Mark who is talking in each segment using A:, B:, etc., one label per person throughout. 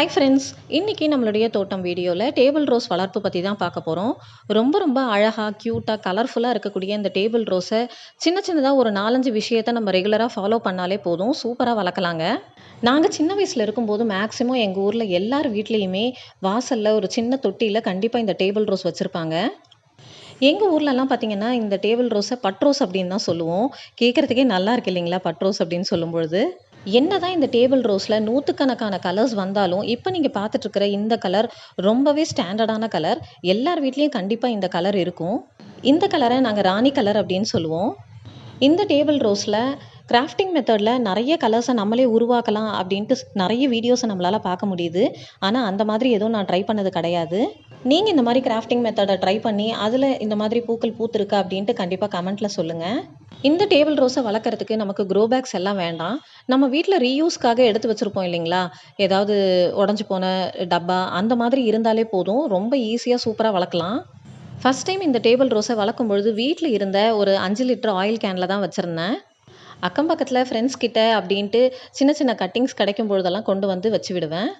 A: Hi friends இன்றைக்கி நம்மளுடைய தோட்டம் வீடியோவில் டேபிள் ரோஸ் வளர்ப்பு பற்றி தான் பார்க்க போகிறோம் ரொம்ப ரொம்ப அழகாக க்யூட்டாக கலர்ஃபுல்லாக இருக்கக்கூடிய இந்த டேபிள் ரோஸை சின்ன சின்னதாக ஒரு நாலஞ்சு விஷயத்தை நம்ம ரெகுலராக ஃபாலோ பண்ணாலே போதும். சூப்பராக வளர்க்கலாங்க. நாங்கள் சின்ன வயசில் இருக்கும்போது மேக்ஸிமம் எங்கள் ஊரில் எல்லார் வீட்லேயுமே வாசலில் ஒரு சின்ன தொட்டியில் கண்டிப்பாக இந்த டேபிள் ரோஸ் வச்சுருப்பாங்க. எங்கள் ஊர்லலாம் பார்த்தீங்கன்னா இந்த டேபிள் ரோஸை பட்ரோஸ் அப்படின்னு தான் சொல்லுவோம். கேட்குறதுக்கே நல்லா இருக்கு இல்லைங்களா? பட்ரோஸ் அப்படின்னு சொல்லும்பொழுது. என்னதான் இந்த டேபிள் ரோஸில் நூற்றுக்கணக்கான கலர்ஸ் வந்தாலும் இப்போ நீங்கள் பார்த்துட்ருக்கிற இந்த கலர் ரொம்பவே ஸ்டாண்டர்டான கலர். எல்லார் வீட்லேயும் கண்டிப்பாக இந்த கலர் இருக்கும். இந்த கலரை நாங்கள் ராணி கலர் அப்படின்னு சொல்லுவோம். இந்த டேபிள் ரோஸில் கிராஃப்டிங் மெத்தடில் நிறைய கலர்ஸை நம்மளே உருவாக்கலாம் அப்படின்ட்டு நிறைய வீடியோஸை நம்மளால் பார்க்க முடியுது. ஆனால் அந்த மாதிரி எதுவும் நான் ட்ரை பண்ணது கிடையாது. நீங்கள் இந்த மாதிரி கிராஃப்டிங் மெத்தடை ட்ரை பண்ணி அதில் இந்த மாதிரி பூக்கள் பூத்துருக்கு அப்படின்ட்டு கண்டிப்பாக கமெண்ட்டில் சொல்லுங்கள் இந்த டேபிள் ரோஸை வளர்க்குறதுக்கு நமக்கு க்ரோ பேக்ஸ் எல்லாம் வேண்டாம். நம்ம வீட்டில் ரீயூஸ்க்காக எடுத்து வச்சுருப்போம் இல்லைங்களா? ஏதாவது உடஞ்சி போன டப்பா அந்த மாதிரி இருந்தாலே போதும். ரொம்ப ஈஸியாக சூப்பராக வளர்க்கலாம். ஃபஸ்ட் டைம் இந்த டேபிள் ரோஸை வளர்க்கும் பொழுது வீட்டில் இருந்த ஒரு அஞ்சு லிட்டர் ஆயில் கேனில் தான் வச்சுருந்தேன். அக்கம் பக்கத்தில் ஃப்ரெண்ட்ஸ் கிட்ட அப்படின்ட்டு சின்ன சின்ன கட்டிங்ஸ் கிடைக்கும் பொழுதெல்லாம் கொண்டு வந்து வச்சு விடுவேன்.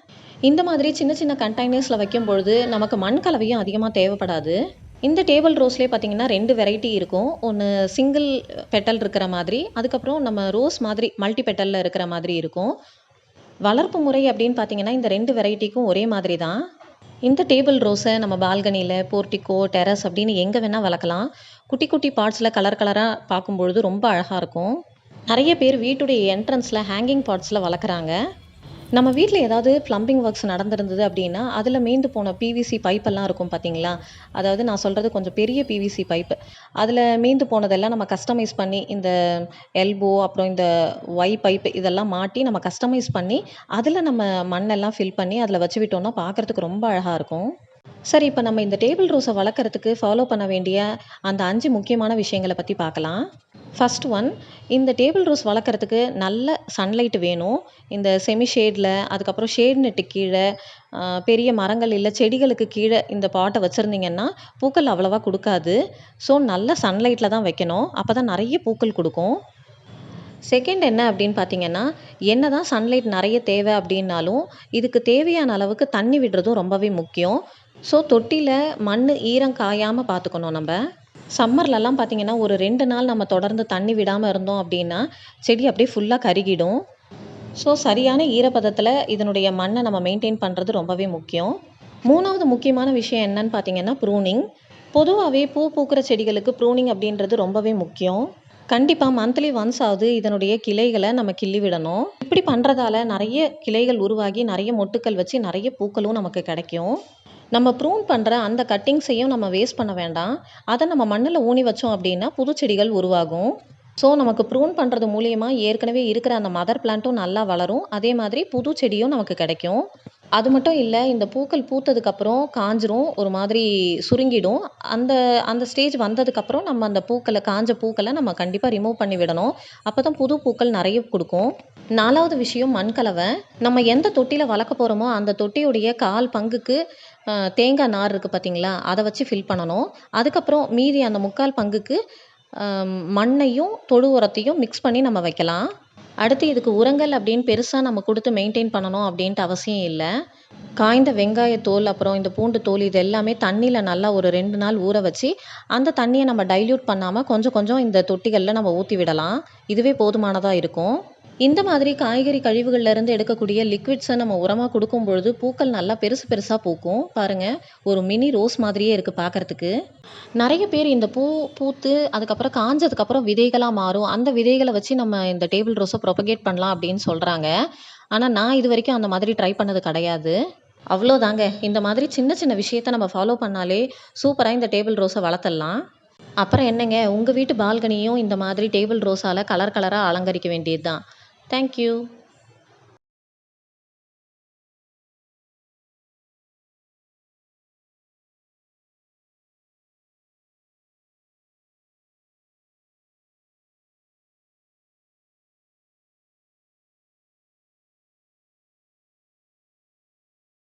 A: இந்த மாதிரி சின்ன சின்ன கண்டெய்னர்ஸில் வைக்கும் பொழுது நமக்கு மண் கலவையும் அதிகமாக தேவைப்படாது. இந்த டேபிள் ரோஸ்லேயே பார்த்தீங்கன்னா ரெண்டு வெரைட்டி இருக்கும். ஒன்று சிங்கிள் பெட்டல் இருக்கிற மாதிரி அதுக்கப்புறம் நம்ம ரோஸ் மாதிரி மல்டி பெட்டலில் இருக்கிற மாதிரி இருக்கும். வளர்ப்பு முறை அப்படின்னு பார்த்தீங்கன்னா இந்த ரெண்டு வெரைட்டிக்கும் ஒரே மாதிரி தான். இந்த டேபிள் ரோஸை நம்ம பால்கனியில் போர்ட்டிக்கோ டெரஸ் அப்படின்னு எங்கே வேணால் வளர்க்கலாம். குட்டி குட்டி பார்ட்ஸில் கலர் கலராக பார்க்கும்பொழுது ரொம்ப அழகாக இருக்கும். நிறைய பேர் வீட்டுடைய என்ட்ரன்ஸில் ஹேங்கிங் பார்ட்ஸில் வளர்க்குறாங்க. நம்ம வீட்டில் ஏதாவது ப்ளம்பிங் ஒர்க்ஸ் நடந்திருந்தது அப்படின்னா அதில் மீந்து போன பிவிசி பைப்பெல்லாம் இருக்கும் பார்த்தீங்களா அதாவது நான் சொல்கிறது கொஞ்சம் பெரிய பிவிசி பைப்பு அதில் மீந்து போனதெல்லாம் நம்ம கஸ்டமைஸ் பண்ணி இந்த எல்போ அப்புறம் இந்த ஒய் பைப்பு இதெல்லாம் மாட்டி நம்ம கஸ்டமைஸ் பண்ணி அதில் நம்ம மண்ணெல்லாம் ஃபில் பண்ணி அதில் வச்சு விட்டோம்னா பார்க்குறதுக்கு ரொம்ப அழகாக இருக்கும். சரி இப்போ நம்ம இந்த டேபிள் ரோஸை வளர்க்குறதுக்கு ஃபாலோ பண்ண வேண்டிய அந்த அஞ்சு முக்கியமான விஷயங்களை பற்றி பார்க்கலாம் ஃபர்ஸ்ட் ஒன் இந்த டேபிள் ரோஸ் வளர்க்குறதுக்கு நல்ல சன்லைட் வேணும். இந்த செமி ஷேடில் அதுக்கப்புறம் ஷேட் நெட்டு கீழே பெரிய மரங்கள் இல்லை செடிகளுக்கு கீழே இந்த பாட்டை வச்சுருந்தீங்கன்னா பூக்கள் அவ்வளோவா கொடுக்காது. ஸோ நல்ல சன்லைட்டில் தான் வைக்கணும். அப்போ தான் நிறைய பூக்கள் கொடுக்கும். செகண்ட் என்ன அப்படின்னு பார்த்தீங்கன்னா என்ன தான் சன்லைட் நிறைய தேவை அப்படின்னாலும் இதுக்கு தேவையான அளவுக்கு தண்ணி விடுறதும் ரொம்பவே முக்கியம். ஸோ தொட்டியில் மண் ஈரம் காயாமல் பார்த்துக்கணும் நம்ம. சம்மர்லலாம் பார்த்தீங்கன்னா ஒரு ரெண்டு நாள் நம்ம தொடர்ந்து தண்ணி விடாமல் இருந்தோம் அப்படின்னா செடி அப்படியே ஃபுல்லாக கருகிடும். ஸோ சரியான ஈரப்பதத்தில் இதனுடைய மண்ணை நம்ம மெயின்டைன் பண்ணுறது ரொம்பவே முக்கியம். மூணாவது முக்கியமான விஷயம் என்னன்னு பார்த்தீங்கன்னா ப்ரூனிங் பொதுவாகவே பூ பூக்கிற செடிகளுக்கு ப்ரூனிங் அப்படின்றது ரொம்பவே முக்கியம். கண்டிப்பாக மந்த்லி ஒன்ஸ் ஆகுது இதனுடைய கிளைகளை நம்ம கிள்ளி விடணும். இப்படி பண்ணுறதால நிறைய கிளைகள் உருவாகி நிறைய மொட்டுக்கள் வச்சு நிறைய பூக்களும் நமக்கு கிடைக்கும். நம்ம ப்ரூன் பண்ணுற அந்த கட்டிங்ஸையும் நம்ம வேஸ்ட் பண்ண வேண்டாம். அதை நம்ம மண்ணில் ஊனி வச்சோம் அப்படின்னா புது செடிகள் உருவாகும். ஸோ நமக்கு ப்ரூன் பண்ணுறது மூலியமாக ஏற்கனவே இருக்கிற அந்த மதர் பிளான்ட்டும் நல்லா வளரும். அதே மாதிரி புது செடியும் நமக்கு கிடைக்கும். அது மட்டும் இல்லை இந்த பூக்கள் பூத்ததுக்கப்புறம் காஞ்சிரும் ஒரு மாதிரி சுருங்கிடும். அந்த அந்த ஸ்டேஜ் வந்ததுக்கப்புறம் நம்ம அந்த பூக்களை காஞ்ச பூக்களை நம்ம கண்டிப்பாக ரிமூவ் பண்ணி விடணும். அப்போ தான் புது பூக்கள் நிறைய கொடுக்கும். நாலாவது விஷயம் மண்கலவை. நம்ம எந்த தொட்டியில் வளர்க்க போகிறோமோ அந்த தொட்டியுடைய கால் பங்குக்கு தேங்காய் நார் இருக்குது பார்த்தீங்களா அதை வச்சு ஃபில் பண்ணணும். அதுக்கப்புறம் மீதி அந்த முக்கால் பங்குக்கு மண்ணையும் தொழு உரத்தையும் மிக்ஸ் பண்ணி நம்ம வைக்கலாம். அடுத்து இதுக்கு உரங்கள் அப்படின்னு பெருசாக நம்ம கொடுத்து மெயின்டைன் பண்ணணும் அப்படின்ட்டு அவசியம் இல்லை. காய்ந்த வெங்காயத்தோல் அப்புறம் இந்த பூண்டு தோல் இது எல்லாமே தண்ணியில் நல்லா ஒரு ரெண்டு நாள் ஊற வச்சு அந்த தண்ணியை நம்ம டைல்யூட் பண்ணாமல் கொஞ்சம் கொஞ்சம் இந்த தொட்டிகளில் நம்ம ஊற்றி விடலாம். இதுவே போதுமானதாக இருக்கும். இந்த மாதிரி காய்கறி கழிவுகள்லேருந்து எடுக்கக்கூடிய லிக்விட்ஸை நம்ம உரமாக கொடுக்கும் பொழுது பூக்கள் நல்லா பெருசு பெருசாக பூக்கும். பாருங்கள் ஒரு மினி ரோஸ் மாதிரியே இருக்குது பார்க்குறதுக்கு நிறைய பேர் இந்த பூ பூத்து அதுக்கப்புறம் காஞ்சதுக்கப்புறம் விதைகளாக மாறும். அந்த விதைகளை வச்சு நம்ம இந்த டேபிள் ரோஸை ப்ரொபகேட் பண்ணலாம் அப்படின்னு சொல்கிறாங்க ஆனால் நான் இது வரைக்கும் அந்த மாதிரி ட்ரை பண்ணது கிடையாது. அவ்வளோதாங்க. இந்த மாதிரி சின்ன சின்ன விஷயத்த நம்ம ஃபாலோ பண்ணாலே சூப்பராக இந்த டேபிள் ரோஸை வளர்த்தலாம் அப்புறம் என்னங்க? உங்கள் வீட்டு பால்கனியும் இந்த மாதிரி டேபிள் ரோஸால் கலர் கலராக அலங்கரிக்க வேண்டியது தான் தேங்க்யூ